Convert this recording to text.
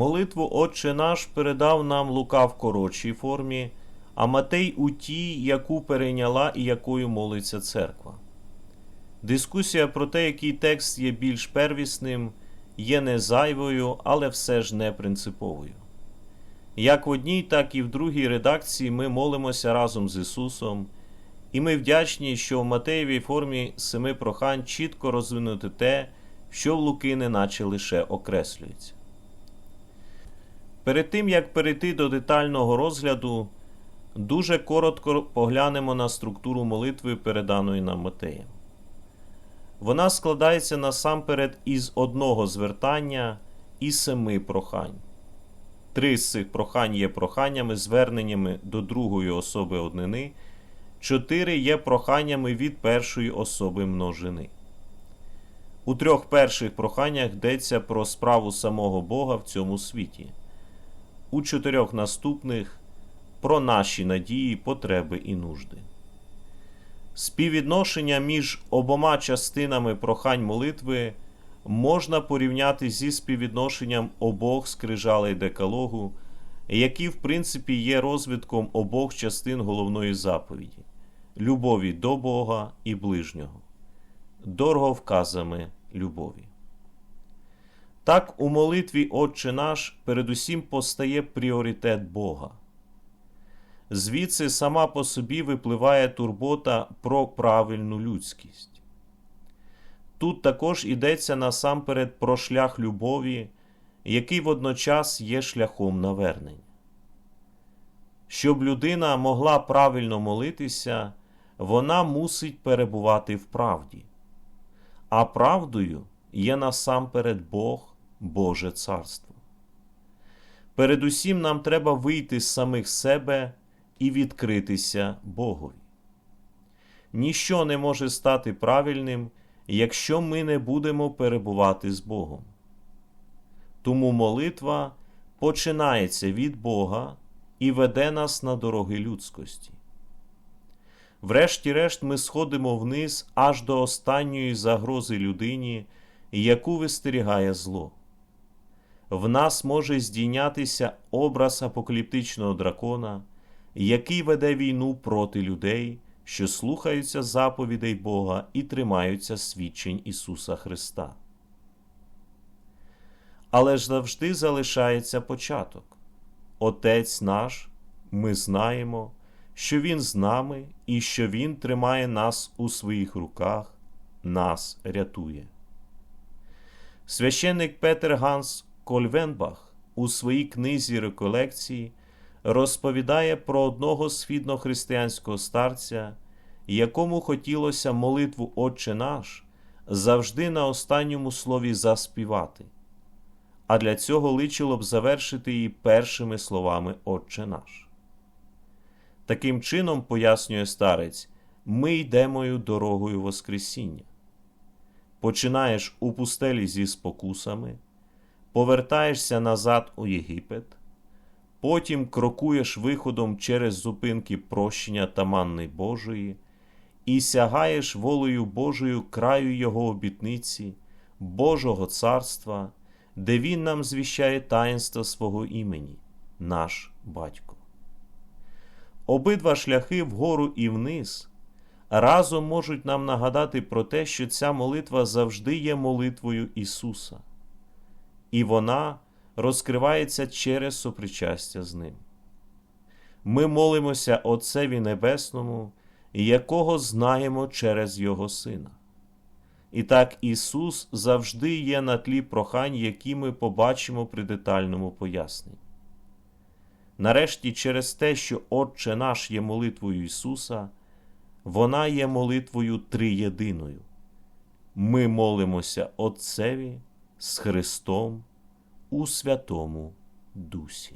Молитву Отче наш передав нам Лука в коротшій формі, а Матей у тій, яку перейняла і якою молиться церква. Дискусія про те, який текст є більш первісним, є не зайвою, але все ж не принциповою. Як в одній, так і в другій редакції ми молимося разом з Ісусом, і ми вдячні, що в Матеєвій формі семи прохань чітко розвинути те, що в Луки неначе лише окреслюється. Перед тим як перейти до детального розгляду, дуже коротко поглянемо на структуру молитви, переданої нам Матеєм. Вона складається насамперед із одного звертання і семи прохань. Три з цих прохань є проханнями, зверненнями до другої особи однини, чотири є проханнями від першої особи множини. У трьох перших проханнях йдеться про справу самого Бога в цьому світі, у чотирьох наступних про наші надії, потреби і нужди. Співвідношення між обома частинами прохань молитви можна порівняти зі співвідношенням обох скрижалей декалогу, які, в принципі, є розвитком обох частин головної заповіді любові до Бога і ближнього, дороговказами любові. Так, у молитві Отче наш передусім постає пріоритет Бога. Звідси сама по собі випливає турбота про правильну людськість. Тут також йдеться насамперед про шлях любові, який водночас є шляхом навернення. Щоб людина могла правильно молитися, вона мусить перебувати в правді, а правдою є насамперед Бог, Боже Царство. Передусім нам треба вийти з самих себе і відкритися Богові. Ніщо не може стати правильним, якщо ми не будемо перебувати з Богом. Тому молитва починається від Бога і веде нас на дороги людськості. Врешті-решт, ми сходимо вниз аж до останньої загрози людині, яку вистерігає зло. В нас може здійнятися образ апокаліптичного дракона, який веде війну проти людей, що слухаються заповідей Бога і тримаються свідчень Ісуса Христа. Але ж завжди залишається початок. Отець наш, ми знаємо, що Він з нами і що Він тримає нас у своїх руках, нас рятує. Священник Петер Ганс Кольвенбах у своїй книзі реколекції розповідає про одного східнохристиянського старця, якому хотілося молитву Отче наш завжди на останньому слові заспівати, а для цього личило б завершити її першими словами Отче наш. Таким чином, пояснює старець, ми йдемо дорогою Воскресіння. Починаєш у пустелі зі спокусами, повертаєшся назад у Єгипет, потім крокуєш виходом через зупинки прощення та манни Божої і сягаєш волею Божою краю Його обітниці, Божого царства, де Він нам звіщає таїнство свого імені, наш Батько. Обидва шляхи вгору і вниз разом можуть нам нагадати про те, що ця молитва завжди є молитвою Ісуса, і вона розкривається через сопричастя з Ним. Ми молимося Отцеві Небесному, якого знаємо через Його Сина. І так Ісус завжди є на тлі прохань, які ми побачимо при детальному поясненні. Нарешті, через те, що Отче наш є молитвою Ісуса, вона є молитвою триєдиною. Ми молимося Отцеві з Христом у Святому Дусі.